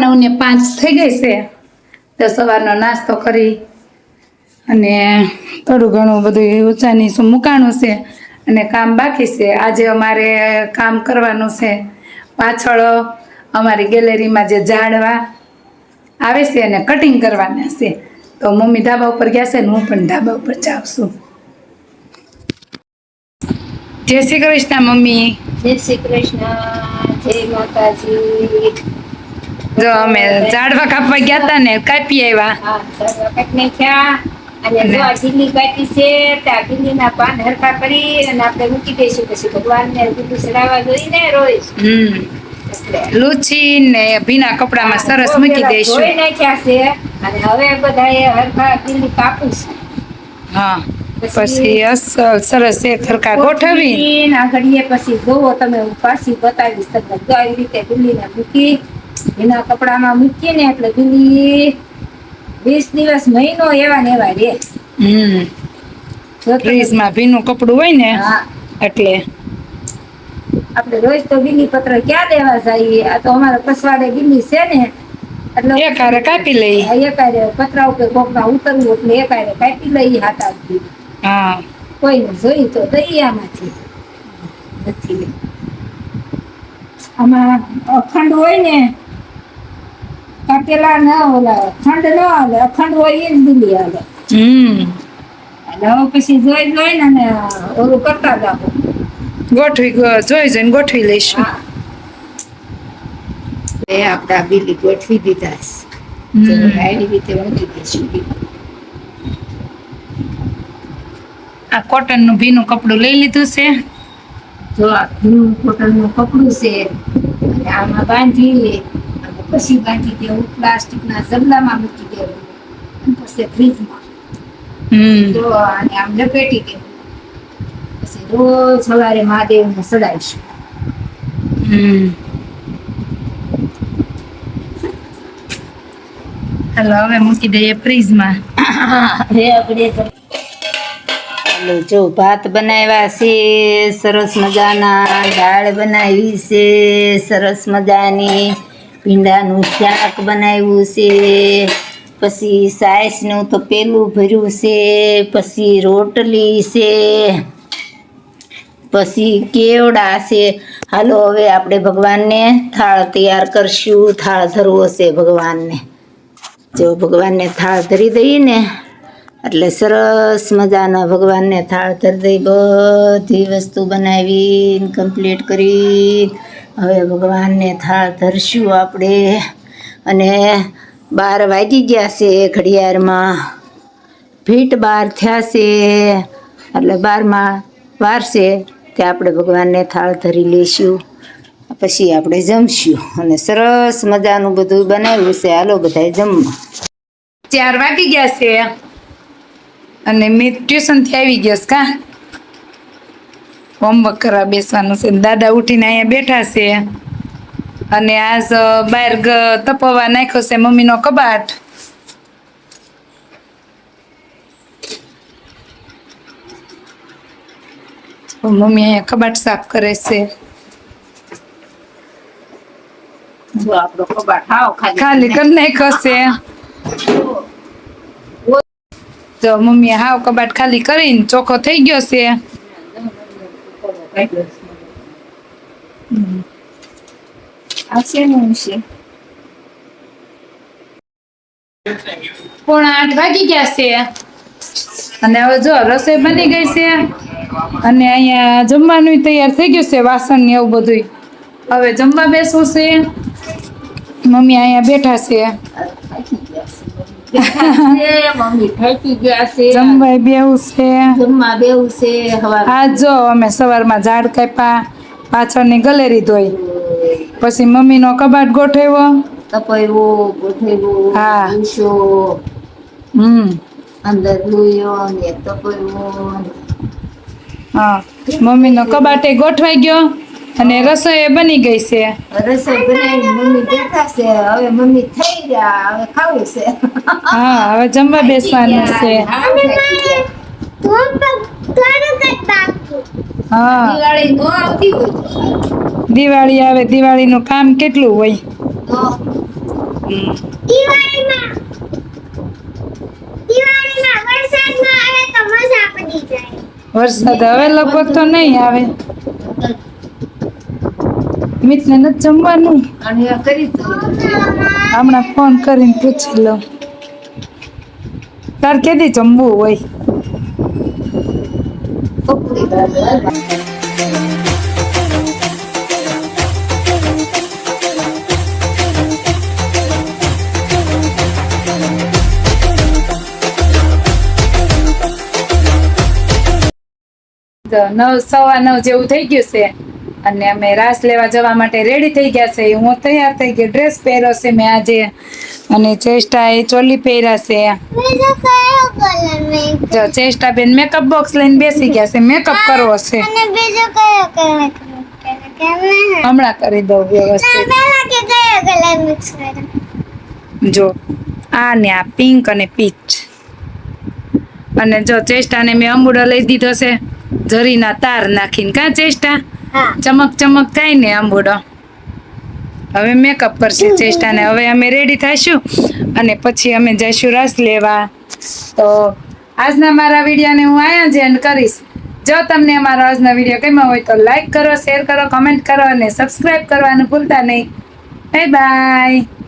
નવ ને પાંચ થઈ ગઈ છે. તો સવારનો નાસ્તો કરી અને થોડું ઘણું બધું ઊંચાની શું મૂકાણું છે અને કામ બાકી છે. આજે અમારે કામ કરવાનું છે. પાછળ અમારી ગેલેરીમાં જે ઝાડવા આવે છે અને કટિંગ કરવાના છે. તો મમ્મી ધાબા ઉપર ગયા છે ને હું પણ ધાબા ઉપર જાઉં છું. જય શ્રી કૃષ્ણ મમ્મી. જય શ્રી કૃષ્ણ, જય માતાજી. જો અમે ઝાડવા કાપવા ગયા હતા ને કાપી આવ્યા અને જો આ બિલ્લી કાઢી છે પાન કરી અને આપણે મૂકી દઈશું. પછી ભગવાનને બીજું ચડાવવા જોઈને રોજ લૂછી ને ભીના કપડામાં સરસ મૂકી દઈશું. ધોઈ નાખ્યા છે. અને હવે બધાએ હરખા કાપું છે. હા. પછી સરસ એક સરખા ગોઠવી આ પછી જોવો તમે હું પાછી બતાવીશ તમને આવી રીતે મૂકી એના કપડામાં મૂકીને એટલે પેલી વીસ દિવસ મહિનો એવા ને એવા રે ફ્રીજમાં ભીનું કપડું હોય ને એટલે. આપણે રોજ તો બિલી પત્ર ક્યાં દેવા જઈએ? આ તો અમારે પસવાડે બિલી છે ને. એટલે એક હારે કાપી લઈ. એકારે પતરા ઉપર કોકના ઉતરવું એટલે એકારે કાપી લઈએ હાથ આપી હા. કોઈને જોઈ તો દઈએ આમાંથી. નથી. આમાં અખંડ હોય ને કાપેલા ન ઓલા ખંડ ન હાલે અખંડ હોય એ જ બિલ્લી હાલે હમ. હવે પછી જોઈ જોઈને અને ઓલું કરતા જાવ ગોઠવી જોઈ જોઈને ગોઠવી લઈશું. એ આપણા બિલી ગોઠવી દીધા છે. આવી રીતે મૂકી દઈશું આ કોટનનું ભીનું કપડું લઈ લીધું છે. જો આ ભીનું કોટનનું કપડું છે આમાં બાંધી પછી બાંધી દેવું પ્લાસ્ટિકના ઝબલામાં મૂકી દેવું. અને પછી ફ્રીજમાં. હમ. જો આને આમ લપેટી દેવું. પછી રોજ સવારે મહાદેવને સડાઈશું હમ. હાલો હવે મૂકી દઈએ ફ્રીજમાં. ચાલો જો ભાત બનાવ્યા છે સરસ મજાના દાળ બનાવી છે સરસ મજાની. ભીંડાનું શાક બનાવ્યું છે, પછી સાસનું તો પેલું ભર્યું છે, પછી રોટલી છે, પછી કેવડા છે. હાલો હવે આપણે ભગવાનને થાળ તૈયાર કરશું. થાળ ધરવો છે ભગવાનને. જો ભગવાનને થાળ ધરી દઈએ ને, એટલે સરસ મજાના ભગવાનને થાળ ધરી દઈ બધી વસ્તુ બનાવી કમ્પ્લીટ કરી હવે ભગવાનને થાળ ધરશું આપણે. અને બાર વાગી ગયા છે ઘડિયાળમાં. ભીટ બાર થયા છે. એટલે બારમાં વારશે તે આપણે ભગવાનને થાળ ધરી લઈશું પછી આપણે જમશું. અને સરસ મજાનું બધું બનાવ્યું છે. હાલો બધાય જમવા. ચાર વાગી ગયા છે. અને મેં ટ્યુશનથી આવી ગયા કા? હોમવર્ક કરવા બેસવાનું છે. દાદા ઉઠીને અહીંયા બેઠા છે. અને આજ બહાર તપવા નાખ્યો છે મમ્મીનો કબાટ. મમ્મી અહીંયા કબાટ સાફ કરે છે. ખાલી કરી નાખ્યો છે. તો મમ્મી હાવ કબાટ ખાલી કરીને ચોખ્ખો થઈ ગયો છે. આ આઠ વાગી ગયા છે. અને હવે જો રસોઈ બની ગઈ છે. અને અહીંયા જમવાનું તૈયાર થઈ ગયું છે, વાસણ ને એવું બધું હવે જમવા બેસવું છે. મમ્મી અહીંયા બેઠા છે. મમ્મી થાકી ગયા છે. જમવા બેવું છે. જમવા બેવું છે આજ જો અમે સવારમાં ઝાડ કાપ્યા પાછળની ગલેરી ધોઈ. પછી મમ્મીનો કબાટ ગોઠવ્યો. તપેવો ગોઠેવો હા. હમ. અંદર ને હા. મમ્મીનો કબાટે ગોઠવાઈ ગયો અને રસોઈ બની ગઈ છે. રસોઈ બનાવી મમ્મી બેઠા છે. હવે મમ્મી થઈ ગયા. હવે ખાવું છે. હા હવે જમવા બેસવાનું છે. હા, દિવાળી નો આવતી હોય. તો દિવાળી આવે દિવાળીનું કામ કેટલું હોય? તો હમ. દિવાળીમાં દિવાળીમાં વરસાદમાં આવે તો મજા પડી જાય. વરસાદ હવે લગભગ તો નહીં આવે. મિતને નથી જમવાનું. કરી હમણાં ફોન કરીને પૂછી લઉં. તાર કેદી જમવું હોય? નવ સવા નવ જેવું થઈ ગયું છે. અને અમે રાસ લેવા જવા માટે રેડી થઈ ગયા છે. હું તૈયાર થઈ ગઈ ડ્રેસ પહેર્યો છે મેં આજે. અને ચેસ્ટા એ ચોલી પહેર્યા છે. જો ચેષ્ટા બેન મેકઅપ બોક્સ લઈને બેસી ગયા છે. મેકઅપ કરવો છે. હમણાં કરી દઉં વ્યવસ્થિત. જો, આ ને આ પિંક અને પીચ અને જો ચેષ્ટાને મેં અંબુડો લઈ દીધો છે. જરીના તાર નાખીને. કાં ચેસ્ટા હા ચમક ચમક થાય ને અંબુડો હવે મેકઅપ કરશે ચેષ્ટાને. હવે અમે રેડી થઈશું અને પછી અમે જઈશું રસ લેવા. તો આજના મારા વિડીયોને હું અહીંયા જ એન્ડ કરીશ. જો તમને અમારો આજનો વીડિયો ગમ્યો હોય તો લાઈક કરો શેર કરો કમેન્ટ કરો અને સબસ્ક્રાઈબ કરવાનું ભૂલતા નહીં. Bye bye